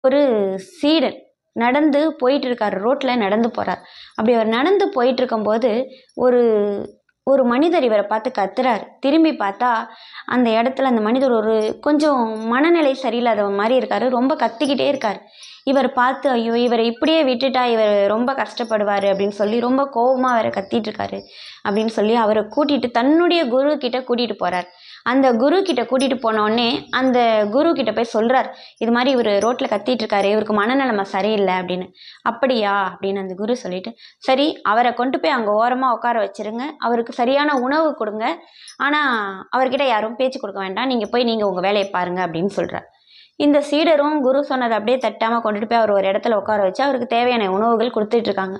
ஒரு சீடன் நடந்து போயிட்டு இருக்காரு ரோட்டில் நடந்து போகிறார் அப்படி அவர் நடந்து போயிட்டு இருக்கும்போது ஒரு ஒரு மனிதர் இவரை பார்த்து கத்துறாரு. திரும்பி பார்த்தா அந்த இடத்துல அந்த மனிதர் ஒரு கொஞ்சம் மனநிலை சரியில்லாத மாதிரி இருக்காரு ரொம்ப கத்திக்கிட்டே இருக்கார். இவர் பார்த்து ஐயோ இவரை இப்படியே விட்டுட்டா இவர் ரொம்ப கஷ்டப்படுவார் அப்படின்னு சொல்லி ரொம்ப கோபமாக அவரை கத்திட்டு இருக்காரு அப்படின்னு சொல்லி அவரை கூட்டிகிட்டு தன்னுடைய குரு கிட்ட போகிறார் அந்த குரு கிட்ட கூட்டிட்டு போனோடனே அந்த குரு கிட்ட போய் சொல்றார் இது மாதிரி இவர் ரோட்டில் கத்திட்டு இருக்காரு இவருக்கு மனநிலைமை சரியில்லை அப்படின்னு. அப்படியா? அப்படின்னு அந்த குரு சொல்லிட்டு சரி அவரை கொண்டு போய் அங்கே ஓரமாக உட்கார வச்சிருங்க அவருக்கு சரியான உணவு கொடுங்க. ஆனால் அவர்கிட்ட யாரும் பேச்சு கொடுக்க வேண்டாம் நீங்கள் போய் நீங்கள் உங்கள் வேலையை பாருங்க அப்படின்னு சொல்கிறார் இந்த சீடரும் குரு சொன்னதை அப்படியே தட்டாமல் கொண்டுட்டு போய் அவர் ஒரு இடத்துல உட்கார வச்சு அவருக்கு தேவையான உணவுகள் கொடுத்துட்டு இருக்காங்க.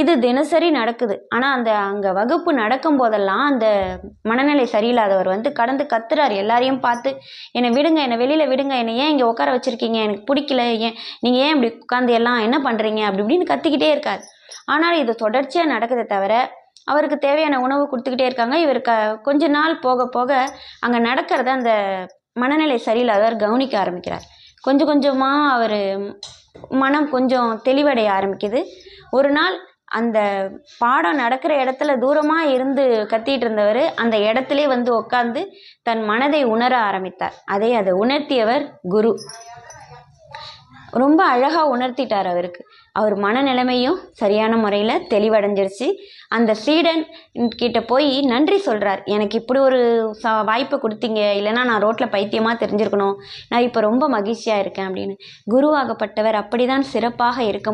இது தினசரி நடக்குது. ஆனால் அந்த அங்கே வகுப்பு நடக்கும் போதெல்லாம் அந்த மனநிலை சரியில்லாதவர் வந்து கடந்து கத்துறாரு. எல்லாரையும் பார்த்து என்னை விடுங்க என்னை வெளியில் விடுங்க என்னை ஏன் இங்கே உட்கார வச்சிருக்கீங்க? எனக்கு பிடிக்கல. ஏன் நீங்கள் ஏன் இப்படி உட்காந்து எல்லாம் என்ன பண்ணுறீங்க அப்படி இப்படின்னு கத்திக்கிட்டே இருக்கார். ஆனால் இது தொடர்ச்சியாக நடக்குதே தவிர அவருக்கு தேவையான உணவு கொடுத்துக்கிட்டே இருக்காங்க. இவர் க கொஞ்ச நாள் போக போக அங்கே நடக்கிறத அந்த மனநிலை சரியில்லாதவர் கவனிக்க ஆரம்பிக்கிறார். கொஞ்சம் கொஞ்சமாக அவர் மனம் கொஞ்சம் தெளிவடைய ஆரம்பிக்குது. ஒரு நாள் அந்த பாடம் நடக்கிற இடத்துல தூரமாக இருந்து கத்திட்டு இருந்தவர் அந்த இடத்துல வந்து உட்காந்து தன் மனதை உணர ஆரம்பித்தார். அதை அதை உணர்த்தியவர் குரு. ரொம்ப அழகாக உணர்த்திட்டார் அவருக்கு. அவர் மனநிலைமையும் சரியான முறையில் தெளிவடைஞ்சிருச்சு. அந்த சீடன் கிட்ட போய் நன்றி சொல்கிறார் எனக்கு இப்படி ஒரு ச வாய்ப்பை கொடுத்தீங்க. இல்லைன்னா நான் ரோட்டில் பைத்தியமாக தெரிஞ்சிருக்கணும். நான் இப்போ ரொம்ப மகிழ்ச்சியாக இருக்கேன் அப்படின்னு. குருவாகப்பட்டவர் அப்படிதான் சிறப்பாக இருக்க